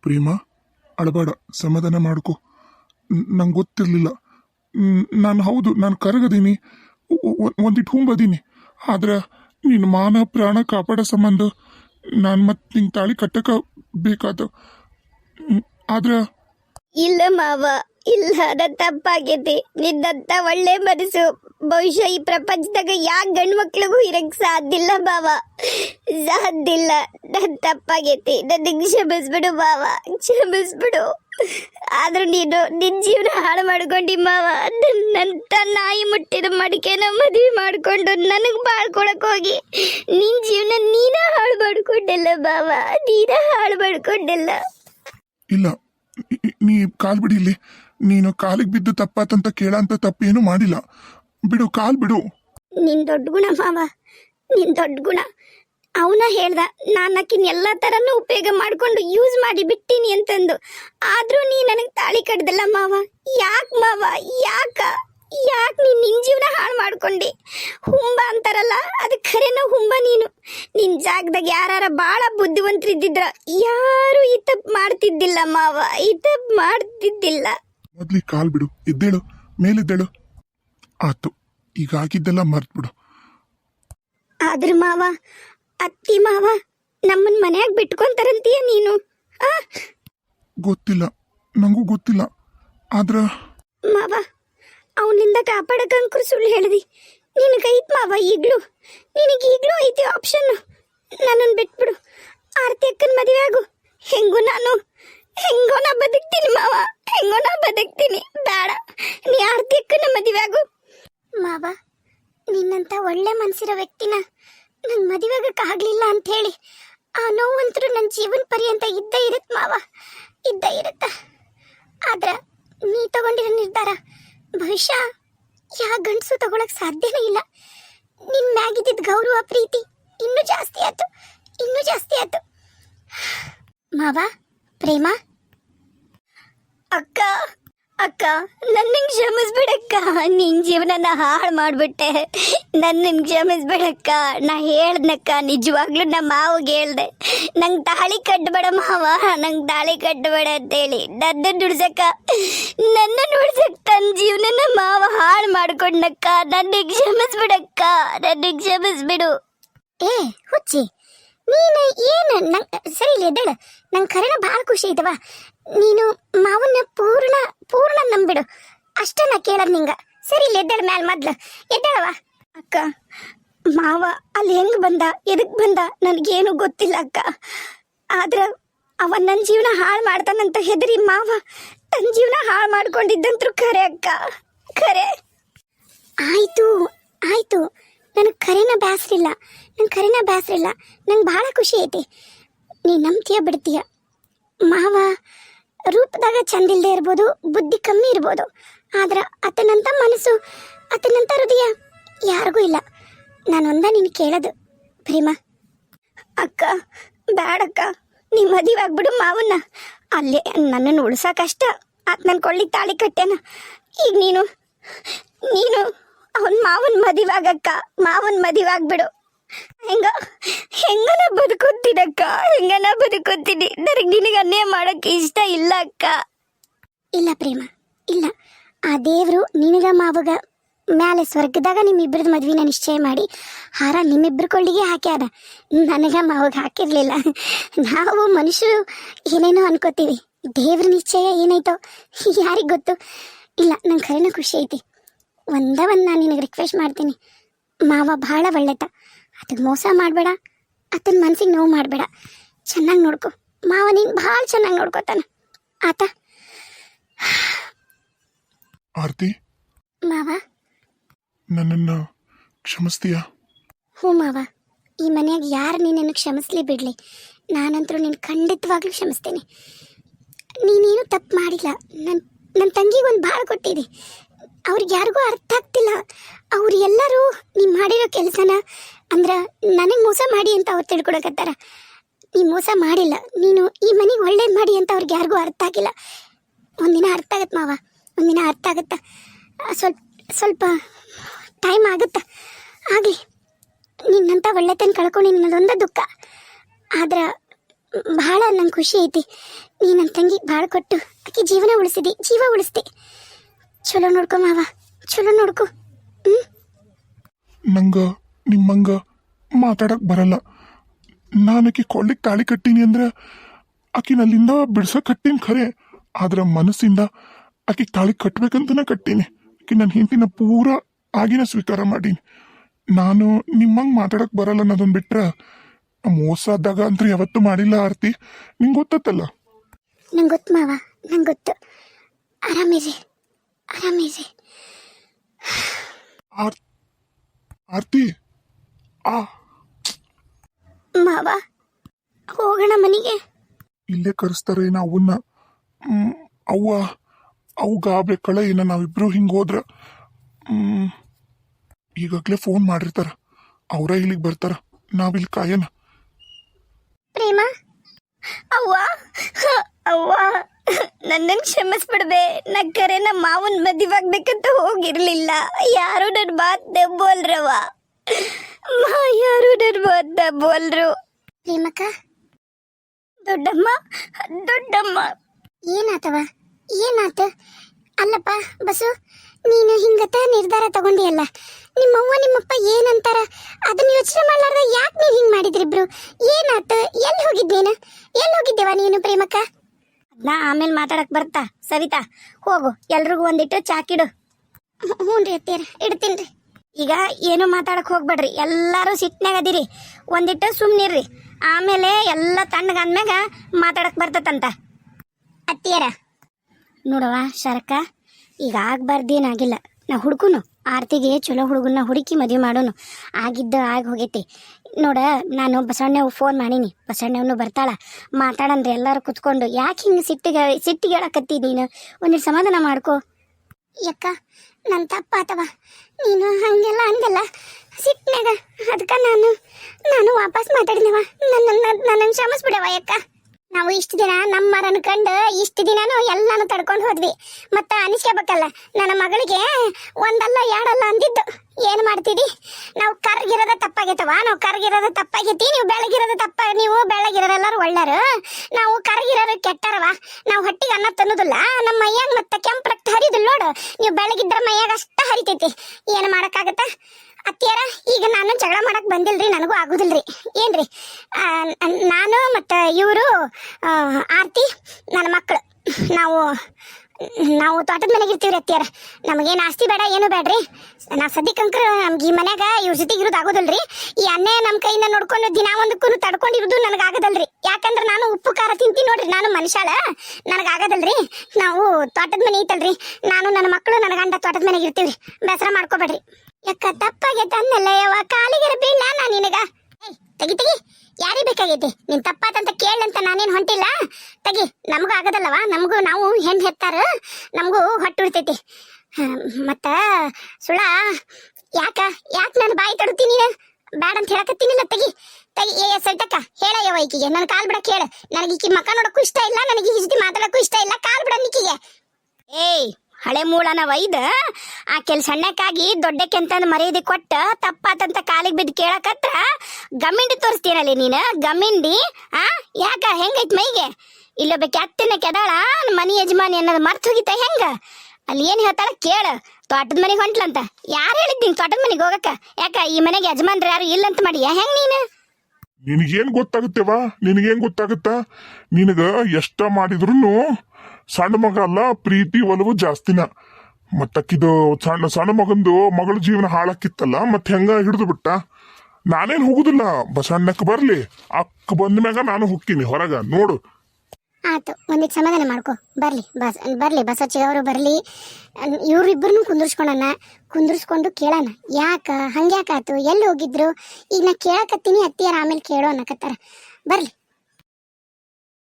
ಪ್ರೇಮ, ಅಳಬೇಡ, ಸಮಾಧಾನ ಮಾಡ್ಕೊ. ನಂಗೆ ಗೊತ್ತಿರಲಿಲ್ಲ. ನಾನು ಹೌದು, ನಾನು ಕರಗದೀನಿ. ಒಂದಿಟ್ಟು ಹುಂಬದೀನಿ. ಆದ್ರೆ ನಿನ್ನ ಮಾನ, ಪ್ರಾಣ ಕಾಪಾಡೋ ಸಂಬಂಧ ನಾನು ಮತ್ತೆ ನಿಂಗೆ ತಾಳಿ ಕಟ್ಟಕ ಬೇಕಾದ. ಆದ್ರೆ ಇಲ್ಲ ಮಾವ. ಇಲ್ಲ ಅದ ತಪ್ಪಾಗೈತಿ ನಿನ್ನಂತ ಒಳ್ಳೆ ಮನಸ್ಸು. ಬಹುಶಃ ಈ ಪ್ರಪಂಚದಾಗ ಯಾವ ಗಂಡು ಮಕ್ಳಿಗೂ ಇರಕ್ ಸಾಧ್ಯಿಲ್ಲ ಸಾಧ್ಯ ಇಲ್ಲ ನನ್ ತಪ್ಪಾಗೈತಿ. ನನಗೆ ಕ್ಷಮಿಸ್ಬಿಡು ಬಾವ ಕ್ಷಮಿಸ್ಬಿಡು. ಆದ್ರೂ ನೀನು ನಿನ್ ಜೀವನ ಹಾಳು ಮಾಡ್ಕೊಂಡಿ ಮಾವ. ನನ್ನಂತ ನಾಯಿ ಮುಟ್ಟಿದ ಮಡಿಕೆನ ಮದುವೆ ಮಾಡ್ಕೊಂಡು ನನಗ್ ಬಾಳ್ಕೊಳಕ್ ಹೋಗಿ. ನಿನ್ ಜೀವನ ನೀನ ಹಾಳು ಮಾಡ್ಕೊಂಡಿಲ್ಲ ಬಾವ ನೀನ ಹಾಳು ಮಾಡ್ಕೊಂಡಿಲ್ಲ. ಇಲ್ಲ, ನೀ ಕಾಲ್ ಬಿಡಿ ಇಲ್ಲಿ. ನೀನು ಕಾಲಿಗೆ ಬಿದ್ದು ತಪ್ಪಾತಂತ ಕೇಳಂತ ತಪ್ಪೇನು ಮಾಡಿಲ್ಲ. ಬಿಡು, ಕಾಲ್ ಬಿಡು. ನಿನ್ ದೊಡ್ಡ ಗುಣ ಮಾವ. ನಿನ್ ದೊಡ್ಡ ಗುಣ. ಅವನ ಹೇಳ್ದ ನಾನು ಆಕಿನ ಎಲ್ಲ ಥರನೂ ಉಪಯೋಗ ಮಾಡ್ಕೊಂಡು ಯೂಸ್ ಮಾಡಿ ಬಿಟ್ಟಿನಿ ಅಂತಂದು. ಆದ್ರೂ ನೀ ನನಗೆ ತಾಳಿ ಕಡ್ದಲ್ಲ ಮಾವ. ಯಾಕ ಮಾವ? ಯಾಕ? ಯಾಕೆ ನೀನ್ ನಿನ್ ಜೀವನ ಹಾಳು ಮಾಡ್ಕೊಂಡಿ? ಹುಂಬ ಅಂತಾರಲ್ಲ, ಅದು ಖರೇನ ಹುಂಬ ನೀನು. ನಿನ್ ಜಾಗದಾಗ ಯಾರ ಭಾಳ ಬುದ್ಧಿವಂತರಿದ್ದಿದ್ರ, ಯಾರು ಈ ತಪ್ಪು ಮಾಡ್ತಿದ್ದಿಲ್ಲ ಮಾವ. ಈ ತಪ್ಪು ಮಾಡ್ತಿದ್ದಿಲ್ಲ. ಮೊದ್ಲಿ ಕಾಲ್ ಬಿಡು ಎದ್ದೇಳು ಮೇಲೆದ್ದೇಳು. ಆತು ಈಗ ಆಗಿದ್ದೆಲ್ಲ ಮರ್ತ್ಬಿಡು. ಆದ್ರ ಮಾವ ಅತ್ತಿ ಮಾವ ನಮ್ಮನ್ ಮನ್ಯಾಗ ಬಿಟ್ಕೊಂತಾರಂತೀಯ ನೀನು? ಆ? ಗೊತ್ತಿಲ್ಲ ನಂಗೂ ಗೊತ್ತಿಲ್ಲ. ಆದ್ರ? ಮಾವ ಅವನಿಂದ ಕಾಪಾಡಕಂಕರು ಸುಳ್ಳು ಹೇಳಿದಿ. ನಿನಗೈತ್ ಮಾವ ಈಗ್ಲೂ. ನಿನಗೆ ಈಗ್ಲೂ ಐತಿ ಆಪ್ಷನ್ ನನ್ನನ್ನು ಬಿಟ್ಬಿಡು. ಆರ್ತಿ ಅಕ್ಕನ ಮದುವೆ ಆಗು. ಹೆಂಗು ನಾನು? ಹೆಂಗೋ ನಾ ಬದುಕ್ತೀನಿ ಮಾವ. ಹೆಂಗೋ ನಾ ಬದುಕ್ತೀನಿ. ಬೇಡ. ನೀ ಅರ್ಧಕ್ಕೂ ನಮ್ಮ ಮದುವೆ ಆಗು ಮಾವ, ನಿನ್ನಂತ ಒಳ್ಳೆ ಮನ್ಸಿರೋ ವ್ಯಕ್ತಿನ ನಂಗೆ ಆಗಕ್ಕಾಗ್ಲಿಲ್ಲ ಅಂತ ಹೇಳಿ ಆ ನೋವಂತರೂ ನನ್ನ ಜೀವನ ಪರ್ಯಂತ ಇದ್ದೇ ಇರುತ್ತೆ ಮಾವ. ಇದ್ದೇ ಇರುತ್ತ. ಆದ್ರ ನೀ ತಗೊಂಡಿರೋ ನಿರ್ಧಾರ ಭವಿಷ್ಯ ಯಾವ ಗಂಡಸು ತಗೊಳಕ್ ಸಾಧ್ಯನೇ ಇಲ್ಲ. ನಿನ್ ಮ್ಯಾಗಿದ್ದ ಗೌರವ, ಪ್ರೀತಿ ಇನ್ನೂ ಜಾಸ್ತಿ ಆಯ್ತು. ಇನ್ನೂ ಜಾಸ್ತಿ ಆಯ್ತು. ಮಾವ, ಪ್ರೇಮ ಅಕ್ಕ ಅಕ್ಕ ನನ್ನ ಕ್ಷಮಿಸ್ಬಿಡಕ್ಕ. ನಿನ್ ಜೀವನನ ಹಾಳು ಮಾಡ್ಬಿಟ್ಟೆ. ನನ್ನ ಕ್ಷಮಿಸ್ಬಿಡಕ್ಕ. ನಾ ಹೇಳ್ದಕ್ಕ ನಿಜವಾಗ್ಲೂ ನಮ್ಮ ಮಾವಿಗೆ ಹೇಳ್ದೆ. ನಂಗೆ ತಾಳಿ ಕಟ್ಟಬೇಡ ಮಾವ, ನಂಗೆ ತಾಳಿ ಕಟ್ಟಬೇಡ ಅಂತೇಳಿ. ನನ್ನ ನುಡ್ಸಕ್ಕ ನನ್ನ ನುಡ್ಸಕ್ ತನ್ನ ಜೀವನನ ಮಾವ ಹಾಳು ಮಾಡ್ಕೊಂಡಕ್ಕ ನನ್ನ ಕ್ಷಮಿಸ್ಬಿಡಕ್ಕ ನನ್ನ ಕ್ಷಮಿಸ್ಬಿಡು. ಏ, ಹುಚ್ಚಿ, ನೀನು ಏನು? ನಂಗೆ, ಸರಿ ಇಲ್ಲ ಎದ್ದೇಳು. ನಂಗೆ ಖರೇನ ಭಾಳ ಖುಷಿ ಐತವ ನೀನು ಮಾವನ್ನ ಪೂರ್ಣ ಪೂರ್ಣ ನಂಬಿಡು. ಅಷ್ಟನ್ನ ಕೇಳದ್ ನಿಂಗ. ಸರಿ ಇಲ್ಲಿ ಎದ್ದೇಳು ಮ್ಯಾಲ ಮೊದ್ಲು. ಎದ್ದೇಳವ ಅಕ್ಕ ಮಾವ ಅಲ್ಲಿ ಹೆಂಗ್ ಬಂದ ಎದಕ್ ಬಂದ ನನಗೇನು ಗೊತ್ತಿಲ್ಲ ಅಕ್ಕ. ಆದ್ರ ಅವ ನನ್ನ ಜೀವನ ಹಾಳು ಮಾಡ್ತಾನಂತ ಹೆದರಿ ಮಾವ ತನ್ನ ಜೀವನ ಹಾಳು ಮಾಡ್ಕೊಂಡಿದ್ದಂತ್ರು ಖರೆ ಅಕ್ಕ ಖರೆ. ಆಯ್ತು ಆಯ್ತು. ನನಗೆ ಕರೆನ ಬ್ಯಾಸ್ರಿಲ್ಲ ನಂಗೆ ಕರೆನ ಬ್ಯಾಸ್ರಿಲ್ಲ. ನಂಗೆ ಭಾಳ ಖುಷಿ ಐತಿ. ನೀ ನಂಬ್ತೀಯ ಬಿಡ್ತೀಯ. ಮಾವ ರೂಪದಾಗ ಚಂದಿಲ್ಲದೆ ಇರ್ಬೋದು, ಬುದ್ಧಿ ಕಮ್ಮಿ ಇರ್ಬೋದು. ಆದ್ರೆ ಆತನಂತ ಮನಸ್ಸು ಆತನಂತ ಹೃದಯ ಯಾರಿಗೂ ಇಲ್ಲ. ನಾನು ಒಂದ ನೀನು ಕೇಳೋದು, ಪ್ರೇಮ. ಅಕ್ಕ, ಬ್ಯಾಡಕ್ಕ ನೀ ಮದುವೆ ಆಗ್ಬಿಡು ಮಾವನ್ನ. ಅಲ್ಲೇ ನನ್ನನ್ನು ಉಳ್ಸಕ್ಕಷ್ಟ ಆತ ನನ್ನ ಕೊಳ್ಳಿ ತಾಳಿ ಕಟ್ಟೆನ ಈಗ ನೀನು ನೀನು ಅವನ್ ಮಾವನ್ ಮದುವೆ ಆಗಕ್ಕ, ಮಾವನ್ ಮದುವೆ ಆಗ್ಬಿಡು. ಹೆಂಗ, ಹೆಂಗನ ಬದುಕುತ್ತೀನಕ್ಕ ಹೆಂಗನ ಬದುಕುತ್ತೀನಿ? ನನಗೆ ನಿನಗೆ ಅನ್ಯಾಯ ಮಾಡಕ್ಕೆ ಇಷ್ಟ ಇಲ್ಲ ಅಕ್ಕ. ಇಲ್ಲ ಪ್ರೇಮ, ಇಲ್ಲ. ಆ ದೇವರು ನಿನಗ ಮಾವಗ ಮ್ಯಾಲೆ ಸ್ವರ್ಗದಾಗ ನಿಮ್ಮಿಬ್ಬರದ ಮದ್ವಿನ ನಿಶ್ಚಯ ಮಾಡಿ ಹಾರ ನಿಮ್ಮಿಬ್ಬರ ಕೊಳ್ಳಿಗೆ ಹಾಕ್ಯಾರ. ನನಗೆ ಮಾವಾಗ ಹಾಕಿರ್ಲಿಲ್ಲ. ನಾವು ಮನುಷ್ಯರು ಏನೇನೋ ಅನ್ಕೋತೀವಿ. ದೇವ್ರ ನಿಶ್ಚಯ ಏನಾಯ್ತೋ ಯಾರಿಗೆ ಗೊತ್ತು? ಇಲ್ಲ, ನಂಗೆ ಖರೇನ ಖುಷಿ ಐತಿ. ಒಂದ ಒಂದು ನಾನು ನಿನಗೆ ರಿಕ್ವೆಸ್ಟ್ ಮಾಡ್ತೀನಿ. ಮಾವ ಭಾಳ ಒಳ್ಳೆತ. ಅದಕ್ಕೆ ಮೋಸ ಮಾಡಬೇಡ. ಆತನ ಮನ್ಸಿಗೆ ನೋವು ಮಾಡಬೇಡ. ಚೆನ್ನಾಗಿ ನೋಡ್ಕೊ. ಮಾವ ನೀನು ಭಾಳ ಚೆನ್ನಾಗಿ ನೋಡ್ಕೋತಾನ. ಆತ. ಆರ್ತಿ? ಮಾವ? ನನ್ನನ್ನು ಕ್ಷಮಿಸ್ತೀಯಾ? ಹ್ಞೂ ಮಾವ. ಈ ಮನೆಯಾಗ ಯಾರು ನಿನ್ನನ್ನು ಕ್ಷಮಿಸ್ಲಿ ಬಿಡಲಿ? ನಾನಂತರೂ ನೀನು ಖಂಡಿತವಾಗ್ಲೂ ಕ್ಷಮಿಸ್ತೀನಿ. ನೀನೇನು ತಪ್ಪು ಮಾಡಿಲ್ಲ. ನನ್ನ ನನ್ನ ತಂಗಿಗೆ ಒಂದು ಭಾಳ ಕೊಟ್ಟಿದೆ. ಅವ್ರಿಗೆ ಯಾರಿಗೂ ಅರ್ಥ ಆಗ್ತಿಲ್ಲ. ಅವ್ರು ಎಲ್ಲರೂ ನೀವು ಮಾಡಿರೋ ಕೆಲಸನ ಅಂದ್ರೆ ನನಗೆ ಮೋಸ ಮಾಡಿ ಅಂತ ಅವ್ರು ತಿಳ್ಕೊಳಕತ್ತಾರ. ನೀ ಮೋಸ ಮಾಡಿಲ್ಲ. ನೀನು ಈ ಮನೆಗೆ ಒಳ್ಳೇದು ಮಾಡಿ ಅಂತ ಅವ್ರಿಗೆ ಯಾರಿಗೂ ಅರ್ಥ ಆಗಿಲ್ಲ. ಒಂದಿನ ಅರ್ಥ ಆಗತ್ತೆ ಮಾವ. ಒಂದಿನ ಅರ್ಥ ಆಗತ್ತ. ಸ್ವಲ್ಪ ಸ್ವಲ್ಪ ಟೈಮ್ ಆಗುತ್ತಾ. ಆಗಲಿ. ನಿನ್ನಂಥ ಒಳ್ಳೆತನ ಕಳ್ಕೊಂಡು ನಿನ್ನದೊಂದ ದುಃಖ. ಆದ್ರೆ ಭಾಳ ನಂಗೆ ಖುಷಿ ಐತಿ. ನೀ ನನ್ನ ತಂಗಿ ಭಾಳ ಕೊಟ್ಟು ಆಕೆ ಜೀವನ ಉಳಿಸಿದೆ, ಜೀವ ಉಳಿಸ್ತಿ ಚಲೋ ನೋಡ್ಕೊ ಮಾವ ಚಲೋ ನೋಡ್ಕೊ. ಹ್ಞೂ ನಂಗ ನಿಮ್ಮಂಗ ಮಾತಾಡಕ್ ಬರಲ್ಲ. ನಾನಕಿ ಕೊಳ್ಳಿಗೆ ತಾಳಿ ಕಟ್ಟೀನಿ ಅಂದ್ರೆ ಆಕಿನ ಅಲ್ಲಿಂದ ಬಿಡ್ಸಕ್ ಕಟ್ಟೀನಿ ಖರೆ. ಆದ್ರೆ ಮನಸ್ಸಿಂದ ಆಕಿ ತಾಳಿ ಕಟ್ಬೇಕಂತನ ಕಟ್ಟೀನಿ. ಆಕಿ ನನ್ನ ಹೆಂಡತಿನ ಪೂರ ಆಗಿನ ಸ್ವೀಕಾರ ಮಾಡೀನಿ. ನಾನು ನಿಮ್ಮಂಗ್ ಮಾತಾಡಕ್ ಬರಲ್ಲ ಅನ್ನೋದನ್ನ ಬಿಟ್ರ ಮೋಸ ಆದಾಗ ಅಂದ್ರೆ ಯಾವತ್ತೂ ಮಾಡಿಲ್ಲ ಆರ್ತಿ. ನಿಂಗೆ ಗೊತ್ತತ್ತಲ್ಲ? ನಂಗೆ ಗೊತ್ತು ಮಾವ ನಂಗೆ ಗೊತ್ತು. ಆರಾಮಿರಿ ಆರಾಮಿರಿ ಆರ್ ಆರ್ತಿ? ಆ. ಮಾವ ಹೋಗೋಣ ಮನೆಗೆ. ಇಲ್ಲೇ ಕರೆಸ್ತಾರೆ ಏನ ಅವನ್ನ ಹ್ಮ್, ಅವ್ವ ಅವು ಗಾಬೆಕ್ಕಳ ಏನ ನಾವಿಬ್ರು ಹಿಂಗೆ ಹೋದ್ರ. ಹ್ಮ್, ಈಗಾಗ್ಲೇ ಫೋನ್ ಮಾಡಿರ್ತಾರ. ಅವರ ಇಲ್ಲಿಗೆ ಬರ್ತಾರ. ನಾವಿಲ್ಲಿ ಕಾಯನ. ಪ್ರೇಮ ಅವ್ವ ಅವ್ವ. ನನ್ನನ್ನು ಕ್ಷಮಿಸ್ಬಿಡ್ಬೆ ನಕ್ಕರೆ ನಮ್ಮ ಮಾವನ್ ಮದುವಾಗ್ಬೇಕಂತ ಹೋಗಿರ್ಲಿಲ್ಲ. ಯಾರು ನನ್ನ ಮಾತ್ ನಂಬೋಲ್ರವ ಮಾ ಯಾರು ನನ್ನ ಬಾತ್ ನಂಬೋಲ್ರು ಪ್ರೇಮಕ ದೊಡ್ಡಮ್ಮ ದೊಡ್ಡಮ್ಮ. ಏನಾತವ? ಏನಾತ? ಅಲ್ಲಪ್ಪ ಬಸು ನೀನು ಹಿಂಗತ ನಿರ್ಧಾರ ತಗೊಂಡಿಯಲ್ಲ. ನಿಮ್ಮವ್ವ ನಿಮ್ಮಪ್ಪ ಏನಂತಾರ? ಅದನ್ನ ಯೋಚನೆ ಮಾಡ್ಲಾರ್ದ ಯಾಕೆ ನೀವು ಹಿಂಗ್ ಮಾಡಿದ್ರಿಬ್ರು? ಏನಾತ? ಎಲ್ಲಿ ಹೋಗಿದ್ದೇನ ಎಲ್ಲಿ ಹೋಗಿದ್ದೇವ ನೀನು ಪ್ರೇಮಕ್ಕ? ನಾ ಆಮೇಲೆ ಮಾತಾಡಕ್ ಬರ್ತಾ. ಸವಿತಾ, ಹೋಗು. ಎಲ್ರಿಗೂ ಒಂದಿಟ್ಟು ಚಾಕಿಡು. ಹ್ಞೂ ರೀ ಅತ್ತೀರ ಇಡ್ತೀನಿ ಈಗ ಏನು ಮಾತಾಡಕ್ ಹೋಗ್ಬೇಡ್ರಿ. ಎಲ್ಲರೂ ಸಿಟ್ನ್ಯಾಗ ಅದಿರಿ. ಒಂದಿಟ್ಟು ಸುಮ್ನಿರ್ರಿ. ಆಮೇಲೆ ಎಲ್ಲ ತಣ್ಣಗಾದ್ಮ್ಯಾಗ ಮಾತಾಡಕ್ ಬರ್ತತಂತ. ಅತ್ತಿಯರ ನೋಡವ ಶರಕ ಈಗ ಆಗ್ಬಾರ್ದೇನಾಗಿಲ್ಲ. ನಾ ಹುಡುಕುನು. ಆರ್ತಿಗೆ ಚಲೋ ಹುಡುಗನ್ನ ಹುಡುಕಿ ಮದುವೆ ಮಾಡೋನು. ಆಗಿದ್ದ ಆಗಿ ಹೋಗೈತಿ. ನೋಡ, ನಾನು ಬಸವಣ್ಣವ್ ಫೋನ್ ಮಾಡೀನಿ. ಬಸವಣ್ಣವನು ಬರ್ತಾಳ. ಮಾತಾಡಂದ್ರೆ ಎಲ್ಲರೂ ಕುತ್ಕೊಂಡು, ಯಾಕೆ ಹಿಂಗೆ ಸಿಟ್ಟಿಗೆ ಸಿಟ್ಟಿಗೆ ಹೇಳಕತ್ತಿ ನೀನು? ಒಂದಿಟ್ಟು ಸಮಾಧಾನ ಮಾಡ್ಕೊ. ಯಕ್ಕ ನನ್ನ ತಪ್ಪಾತವ. ನೀನು ಹಂಗೆಲ್ಲ ಅಂದಲ್ಲ. ಸಿಟ್ಟಿನಾಗ ಅದಕ್ಕೆ ನಾನು ನಾನು ವಾಪಸ್ ಮಾತಾಡಿದವ ನನ್ನ ನನ್ನ ಕ್ಷಮಿಸ್ಬಿಡವ, ಯಕ್ಕ. ನಾವು ಇಷ್ಟು ದಿನ ನಮ್ಮ ಅನ್ಕಂಡು ಇಷ್ಟು ದಿನಾನು ಎಲ್ಲಾನು ತಡ್ಕೊಂಡು ಹೋದ್ವಿ. ಮತ್ತ ಅನಿಸ್ಕೋಬೇಕಲ್ಲ ನನ್ನ ಮಗಳಿಗೆ ಒಂದಲ್ಲ ಎರಡಲ್ಲ ಅಂದಿದ್ದು. ಏನ್ ಮಾಡ್ತಿದಿ? ನಾವು ಕರ್ಗಿರೋದ ತಪ್ಪಾಗೈತವ? ನಾವು ಕರ್ಗಿರೋದ ತಪ್ಪಾಗೈತಿ? ನೀವು ಬೆಳಗಿರೋದ ತಪ್ಪ, ನೀವು ಬೆಳಗಿರೋರೆಲ್ಲರೂ ಒಳ್ಳೆಯರು ನಾವು ಕರ್ಗಿರೋರು ಕೆಟ್ಟರವ? ನಾವು ಹೊಟ್ಟಿಗೆ ಅನ್ನ ತಿನ್ನೋದಿಲ್ಲ. ನಮ್ಮ ಮೈಯಾಗ ಮತ್ತೆ ಕೆಂಪು ರಕ್ತ ಹರಿದಿಲ್ಲ ನೋಡು. ನೀವು ಬೆಳಗಿದ್ರ ಮೈಯಾಗ ಅಷ್ಟ ಹರಿತೈತಿ. ಏನು ಮಾಡಕ್ಕಾಗತ್ತ? ಅತ್ತಿಯರ, ಈಗ ನಾನು ಜಗಳ ಮಾಡಕ್ ಬಂದಿಲ್ರಿ, ನನಗೂ ಆಗುದಿಲ್ರಿ. ಏನ್ರಿ? ನಾನು ಮತ್ತು ಇವರು ಆರ್ತಿ, ನನ್ನ ಮಕ್ಕಳು ನಾವು ನಾವು ತೋಟದ ಮನೆಗೆ ಇರ್ತೀವ್ರಿ ಅತ್ತಿಯರ. ನಮಗೇನು ಆಸ್ತಿ ಬೇಡ, ಏನು ಬೇಡ್ರಿ. ನಾವು ಸದ್ಯಕ್ಕಂಕ್ರ ನಮ್ಗೆ ಈ ಮನ್ಯಾಗ ಇವ್ರ ಜೊತೆಗೆ ಇರೋದು ಆಗೋದಲ್ರಿ. ಈ ಅನ್ನೆ ನಮ್ಮ ಕೈಯಿಂದ ನೋಡ್ಕೊಂಡು ದಿನ ಒಂದಕ್ಕೂ ತಡ್ಕೊಂಡಿರೋದು ನನಗೆ ಆಗೋದಲ್ರಿ. ಯಾಕಂದ್ರೆ ನಾನು ಉಪ್ಪು, ಖಾರ ತಿಂತೀನಿ ನೋಡ್ರಿ, ನಾನು ಮನುಷ್ಯಳ. ನನಗೆ ಆಗೋದಲ್ರಿ. ನಾವು ತೋಟದ ಮನೆ ಐತಲ್ರಿ. ನಾನು ನನ್ನ ಮಕ್ಕಳು ನನ್ನ ಗಂಡ ತೋಟದ ಮನೆಗೆ ಇರ್ತೀವ್ರಿ. ಬೇಸರ ಮಾಡ್ಕೋಬೇಡ್ರಿ. ಯಾಕ ತಪ್ಪಾಗೆ ಅಂದಲ್ಲ ಯಾವ ಕಾಲಿಗೆರ ಬೀಳ ನಾ ನಿನಗ? ಏಯ್, ತೆಗಿ ತೆಗಿ. ಯಾರಿಗೆ ಬೇಕಾಗೈತಿ? ನೀನ್ ತಪ್ಪಾತಂತ ಕೇಳಂತ ನಾನೇನ್ ಹೊಂಟಿಲ್ಲ? ತಗಿ ನಮಗೂ ಆಗದಲ್ಲವಾ? ನಮಗೂ ನಾವು ಹೆಣ್ ಹೆತ್ತಾರ? ನಮಗೂ ಹೊಟ್ಟು ಉಳಿತೈತಿ ಮತ್ತ ಸುಳ ಯಾಕ? ಯಾಕ ನಾನು ಬಾಯಿ ತಡುತ್ತೀನಿ ನೀನು? ಬ್ಯಾಡ ಅಂತ ಹೇಳಕತ್ತೀನಿಲ್ಲ ತೆಗಿ. ತಗಿ ಏ ಸೈತಕ್ಕ ಹೇಳ ಯವ ಈಕಿಗೆ. ನನ್ನ ಕಾಲ್ ಬಿಡಕ್ ಹೇಳ ನನಗೆ ಈಕಿ ಮಕ್ಕ ನೋಡಕ್ಕೂ ಇಷ್ಟ ಇಲ್ಲ ನನಗೆ ಈ ಜೊತೆ ಮಾತಾಡಕ್ಕೂ ಇಷ್ಟ ಇಲ್ಲ. ಕಾಲ್ ಬಿಡ ನಿಕ್ಕಿಗೆ ಏಯ್ ಹಳೆ ಮೂಳನ ವೈದ ಆ ಕೆಲ್ ಸಣ್ಣಕ್ಕಾಗಿ ದೊಡ್ಡಕ್ಕೆ ಅಂತಂದು ಮರ್ಯಾದೆ ಕೊಟ್ಟ ತಪ್ಪಾತಂತ ಕಾಲಿಗೆ ಬಿದ್ದು ಕೇಳಕತ್ರ ಗಮಿಂಡಿ ತೋರಿಸ್ತೀನಲ್ಲಿ ನೀನು? ಗಮಿಂಡಿ? ಆ? ಯಾಕ? ಹೆಂಗೈತ್ ಮೈಗೆ? ಇಲ್ಲೊಬ್ಬ ಕೆತ್ತಿನ ಕೆದಾಳ ಮನಿ ಯಜಮಾನಿ ಅನ್ನೋದು ಮರ್ತು ಹೋಗಿತ್ತ ಹೆಂಗ? ಅಲ್ಲಿ ಏನ್ ಹೇಳ್ತಾಳ ಕೇಳ. ತೋಟದ ಮನೆಗೆ ಹೊಂಟ್ಲಂತ. ಯಾರು ಹೇಳಿದ್ದೀನಿ ತೋಟದ ಮನೆಗೆ ಹೋಗಕ್ಕ? ಯಾಕ, ಈ ಮನೆಗೆ ಯಜಮಾನ್ರು ಯಾರು ಇಲ್ಲಂತ ಮಾಡಿ ಹೆಂಗ್ ನೀನು? ನಿನಗೇನ್ ಗೊತ್ತಾಗುತ್ತೆವಾ ನಿನಗೇನ್ ಗೊತ್ತಾಗುತ್ತ? ನಿನಗ ಎಷ್ಟ ಮಾಡಿದ್ರು ಸಣ್ಣ ಮಗ ಅಲ್ಲ ಪ್ರೀತಿ ಒಲವು ಜಾಸ್ತಿನ. ಮತ್ತಕ್ಕಿದು ಸಣ್ಣ ಸಣ್ಣ ಮಗಂದು ಮಗಳ ಜೀವನ ಹಾಳಾಕಿತ್ತಲ್ಲ, ಮತ್ತೆ ಹೆಂಗ ಹಿಡಿದು ಬಿಟ್ಟ? ನಾನೇನು ಹೋಗುದಿಲ್ಲ ಬಸಣ್ಣಕ್ಕೆ ಬರ್ಲಿ. ಅಕ್ಕ ಬಂದ ಮ್ಯಾಗ ನಾನು ಹೋಗ್ತೀನಿ, ಹೊರಗ, ನೋಡು. ಆಯ್ತು ಒಂದಿಟ್ಟು ಸಮಾಧಾನ ಮಾಡ್ಕೊ. ಬರ್ಲಿ, ಬಸ್, ಬರ್ಲಿ ಬಸಚ್ಚಿ ಅವರು ಬರ್ಲಿ. ಇವ್ರಿಬ್ಬರನ್ನು ಕುಂದಿರ್ಸ್ಕೊಳಣ ಕುಂದಿರ್ಸ್ಕೊಂಡು ಕೇಳೋಣ. ಯಾಕ ಹಂಗ್ಯಾಕಾತು ಎಲ್ಲಿ ಹೋಗಿದ್ರು? ಈಗ ನಾ ಕೇಳಕತ್ತೀನಿ ಅತ್ತಿಯರ ಆಮೇಲೆ ಕೇಳೋ ಅನ್ನಕತ್ತಾರ. ಬರ್ಲಿ.